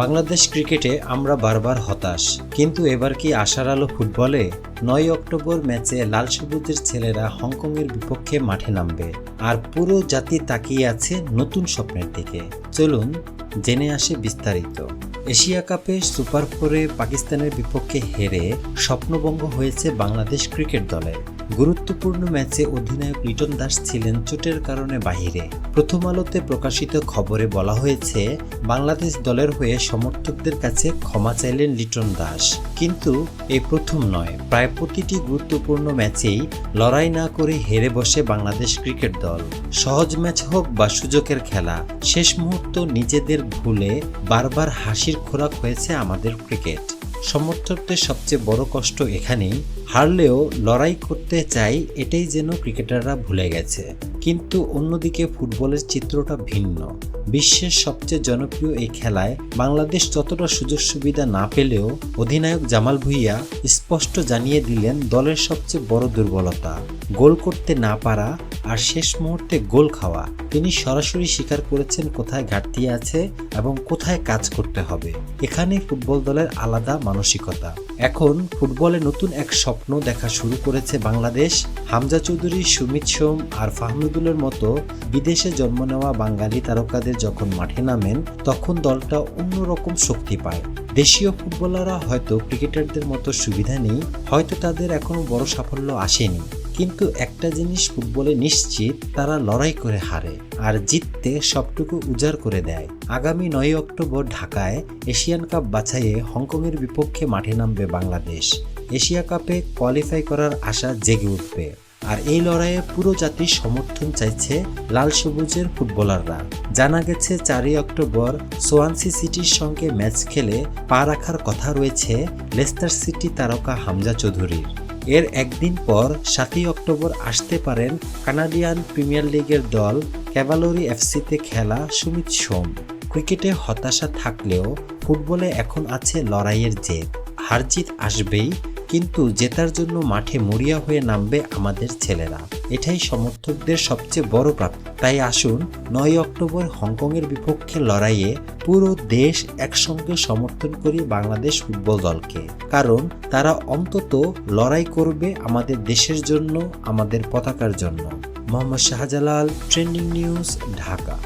বাংলাদেশ ক্রিকেটে আমরা বারবার হতাশ। কিন্তু এবার কি আশার আলো ফুটবলে? নয় অক্টোবর ম্যাচে লাল সবুজের ছেলেরা হংকংয়ের বিপক্ষে মাঠে নামবে। আর পুরো জাতি তাকিয়ে আছে নতুন স্বপ্নের দিকে। চলুন জেনে আসে বিস্তারিত। এশিয়া কাপে সুপার ফোরে পাকিস্তানের বিপক্ষে হেরে স্বপ্নভঙ্গ হয়েছে বাংলাদেশ ক্রিকেট দলের গুরুত্বপূর্ণ ম্যাচে অধিনায়ক লিটন দাস ছিলেন চোটের কারণে বাহিরে। প্রথম আলোতে প্রকাশিত খবরে বলা হয়েছে, বাংলাদেশ দলের হয়ে সমর্থকদের কাছে ক্ষমা চাইলেন লিটন দাস। কিন্তু এই প্রথম নয়। প্রায় প্রতিটি গুরুত্বপূর্ণ ম্যাচেই লড়াই না করে হেরে বসে বাংলাদেশ ক্রিকেট দল। সহজ ম্যাচ হোক বা সুযোগের খেলা, শেষ মুহূর্ত নিজেদের ভুলে বারবার হাসির খোরাক হয়েছে আমাদের ক্রিকেট। সমর্থকদের সবচেয়ে বড় কষ্ট এখানেই, হারলেও লড়াই করতে চাই এটাই যেন ক্রিকেটাররা ভুলে গেছে। কিন্তু অন্যদিকে ফুটবলের চিত্রটা ভিন্ন। বিশ্বের সবচেয়ে জনপ্রিয় এই খেলায় বাংলাদেশ ততটা সুযোগ সুবিধা না পেলেও অধিনায়ক জামাল ভুইয়া স্পষ্ট জানিয়ে দিলেন দলের সবচেয়ে বড় দুর্বলতা। গোল করতে না পারা আর শেষ মুহূর্তে গোল খাওয়া। তিনি সরাসরি স্বীকার করেছেন কোথায় ঘাটতি আছে এবং কোথায় কাজ করতে হবে। এখানে ফুটবল দলের আলাদা মানসিকতা। এখন ফুটবলে নতুন এক স্বপ্ন দেখা শুরু করেছে বাংলাদেশ। হামজা চৌধুরী, সুমিত সোম আর ফাহমিদুলের মতো বিদেশে জন্ম নেওয়া বাঙালি তারকাদের যখন মাঠে নামেন, তখন দলটা অন্যরকম শক্তি পায়। দেশীয় ফুটবলাররা হয়তো ক্রিকেটারদের মতো সুবিধা নেই, হয়তো তাদের এখনও বড় সাফল্য আসেনি। কিন্তু একটা জিনিস ফুটবলে নিশ্চিত, তারা লড়াই করে হারে আর জিততে সবটুকু উজাড় করে দেয়। আগামী নয় অক্টোবর ঢাকায় এশিয়ান কাপ বাছাইয়ে হংকংয়ের বিপক্ষে মাঠে নামবে বাংলাদেশ। এশিয়া কাপে কোয়ালিফাই করার আশা জেগে উঠবে। আর এই লড়াইয়ে পুরো জাতির সমর্থন চাইছে লাল সবুজের ফুটবলাররা। জানা গেছে, চারই অক্টোবর সোয়ানসি সিটির সঙ্গে ম্যাচ খেলে পা রাখার কথা রয়েছে লেস্টার সিটি তারকা হামজা চৌধুরীর। এর একদিন পর সাতই অক্টোবর আসতে পারেন কানাডিয়ান প্রিমিয়ার লিগের দল ক্যাভালোরি এফসিতে খেলা সুমিত সোম। ক্রিকেটে হতাশা থাকলেও ফুটবলে এখন আছে লড়াইয়ের জেদ। হারজিত আসবেই কিন্তু জেতার জন্য মাঠে মরিয়া হয়ে নামবে আমাদের ছেলেরা। এটাই সমর্থকদের সবচেয়ে বড় প্রাপ্তি। তাই আসুন নয় অক্টোবর হংকংয়ের বিপক্ষে লড়াইয়ে পুরো দেশ একসঙ্গে সমর্থন করি বাংলাদেশ ফুটবল দলকে। কারণ তারা অন্তত লড়াই করবে আমাদের দেশের জন্য, আমাদের পতাকার জন্য। Mohammad Shahjalal, trending news, Dhaka.